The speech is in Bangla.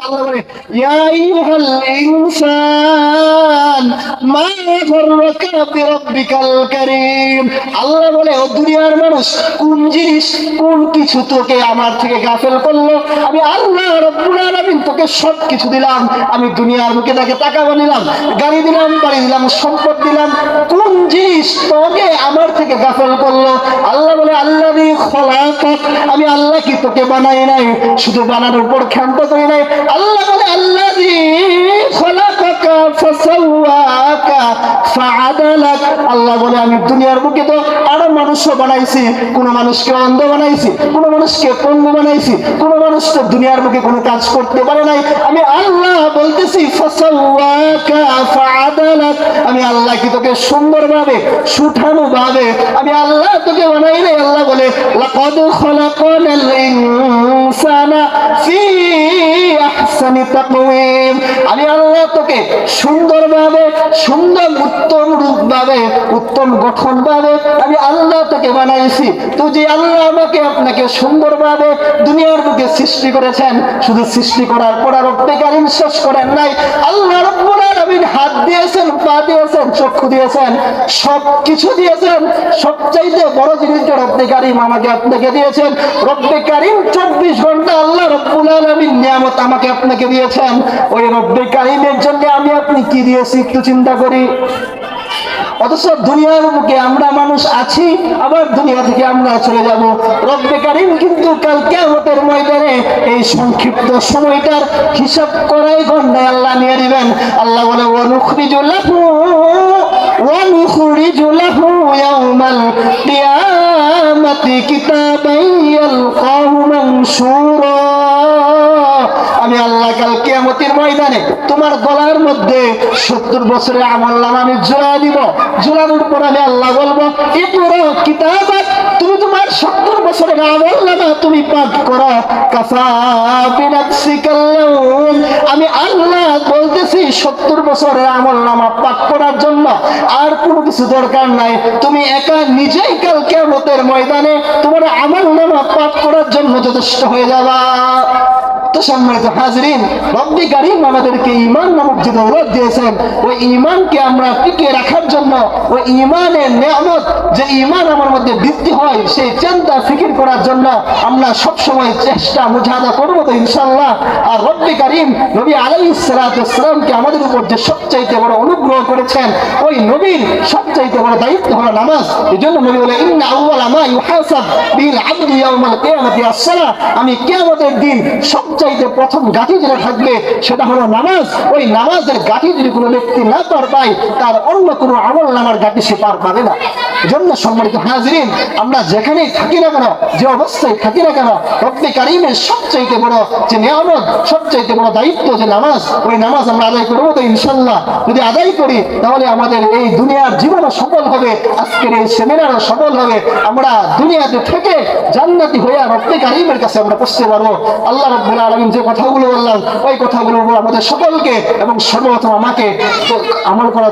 আল্লাহ বলে, ও দুনিয়ার মানুষ, কোন জিনিস, কোন কিছু তোকে আমার থেকে গাফেল করল? আমি আল্লাহ রব্বুল তোকে সব কিছু দিলাম। আমি দুনিয়ার মুখে তাকে টাকা বানিলাম গাড়ি দিলাম, বাড়ি দিলাম, সম্পদ দিলাম। কোন জিনিস তোকে আমার থেকে গাফেল করল? আল্লাহ বলে, আল্লাহ খলাকাক আমি আল্লাহ কি তোকে বানাই নাই? শুধু বানানোর উপর ক্ষান্ত করি নাই? আল্লাহ বলে, আল্লাহ খলাকাকা ফাসাওয়াকা আমি দুনিয়ার বুকে কোন কাজ করতে পারে নাই। আমি আল্লাহ বলতেছি আমি আল্লাহ কি তোকে সুন্দরভাবে সুঠানো ভাবে আমি আল্লাহ তোকে বানাই নাই? আল্লাহ বলে ফি আল্লাহ তোকে সুন্দর উত্তম উত্তম আমি আল্লাহ তোকে বানাইছি। যে আল্লাহ আমাকে আপনাকে দুনিয়ার বুকে সৃষ্টি করেছেন, শুধু সৃষ্টি করার পর আর শেষ করেন নাই, আল্লাহ রব্বুল আলামিন হাত দিয়েছেন, পা দিয়েছেন, চক্ষু দিয়েছেন সব কিছু দিয়েছেন। সবচাইতে বড় জিনিসটা রব্বে কারিম আমাকে আপনাকে দিয়েছেন। রব্বে কারিম চব্বিশ ঘণ্টা নিয়ামত আমাকে আপনাকে দিয়েছেন। ওই রব্বে কারিমের জন্য আমি আপনি কি দিয়েছি একটু চিন্তা করি। অথচ দুনিয়ার মুখে আমরা মানুষ আছি, আবার দুনিয়া থেকে আমরা চলে যাব। রব্বে কারিম কিন্তু কাল কেয়ামতের ময়দানে এই সংক্ষিপ্ত সময়টার হিসাব করাই গন্ডায় আল্লাহ নিয়ে নেবেন। আল্লাহ বলে, ওয়ানুখরিজু লাহু ওয়ানুখরিজু লাহু ইয়াউমাল কিয়ামাতি কিতাবান ইয়ালকাহু মানশুরা আমি আল্লাহ কাল কিয়ামতের ময়দানে তোমার গলার মধ্যে সত্তর বছরের আমল নাম আমি জোড়া দিব। জোড়ানোর পর আমি আল্লাহ বলব, এ করো কিতাব তুমি তোমার সত্তর বছরের আমল নামা তুমি পাঠ করো। আমি আল্লাহ বলতেছি, সত্তর বছরের আমল নামা পাঠ করার জন্য আর কোনো কিছু দরকার নাই। তুমি একা নিজেই কাল কিয়ামতের ময়দানে তোমার আমল নামা পাঠ করার জন্য যথেষ্ট হয়ে যাবা। সম্মানিত হাজরিন, রব্বি কারিম আমাদেরকে ইমান নামক যে দৌলত দিয়েছেন, ওই ইমানকে আমরা টিকিয়ে রাখার জন্য, ওই ইমানের নিয়ামত যে ইমান আমার মধ্যে বৃদ্ধি হয়, সেই চিন্তা ফিকির করার জন্য আমরা সব সময় চেষ্টা মুজাহাদা করব তো ইনশাল্লাহ আর রব্বি কারিম নবী আলাই সালাতামকে আমাদের উপর যে সবচাইতে বড় অনুগ্রহ করেছেন, ওই নবীর সবচাইতে বড় দায়িত্ব হলো নামাজ। এই জন্য নবী বলে, ইন্না আউয়ালা মা ইউহাসাব আমি কিয়ামতের দিন সবচাইতে প্রথম গাঠি যেটা থাকবে, সেটা হলো নামাজ। ওই নামাজের গাঠি যদি কোনো ব্যক্তি না পার পায়, তার অন্য কোনো আমল নামার গাঠি সে পার পাবে না। জন্য সম্মানিত হাজরিন, আমরা যেখানেই থাকি না কেন, যে অবস্থায় থাকি না কেন, রব্বে কারিমের সবচাইতে বড় যে নিয়ামত, সবচাইতে বড় দায়িত্ব যে নামাজ, ওই নামাজ আমরা আদায় করব তো ইনশাল্লাহ যদি আদায় করি, তাহলে আমাদের এই দুনিয়ার জীবনও সফল হবে, আজকের এই সেমিনারও সফল হবে। আমরা দুনিয়াতে থেকে জান্নাতি হয়ে রব্বে কারিমের কাছে আমরা পৌঁছতে পারব। আল্লাহ রব্বুল আলমিন যে কথাগুলো বললাম ওই কথাগুলো আমাদের সকলকে এবং সর্বপ্রথম আমাকে আমল করা